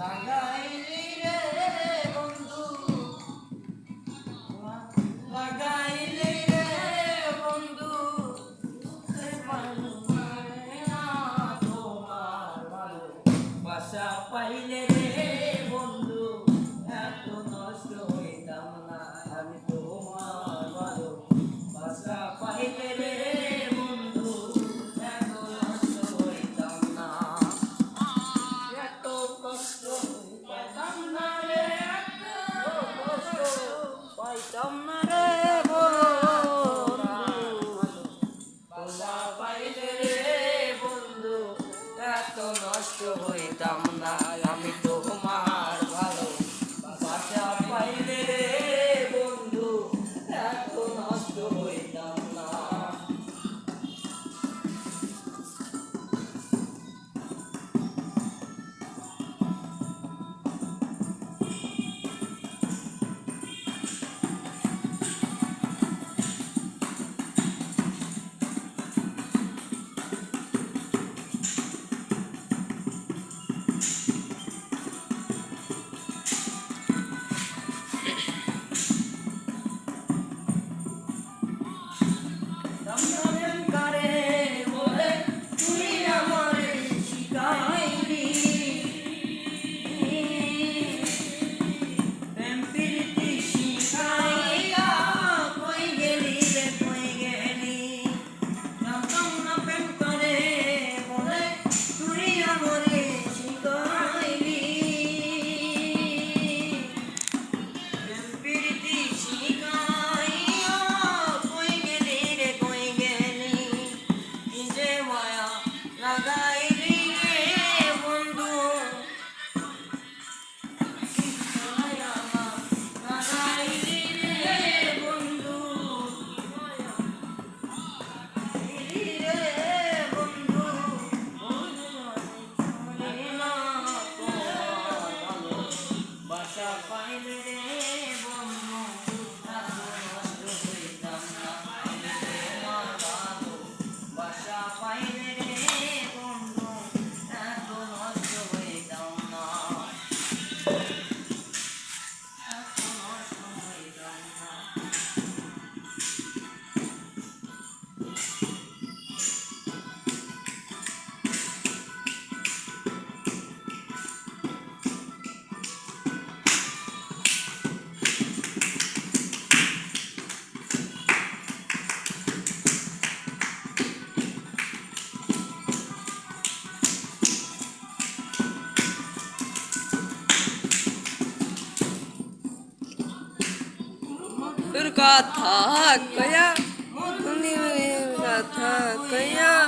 লাগাইলি রে বন্ধু। লাগাইলি রে বন্ধু। দুঃখের মানু মানে না পাইলে রে খোলা পাইলে রে বন্ধু এত নষ্ট হইতাম না। shall find me. কথা কয়া কথা কয়া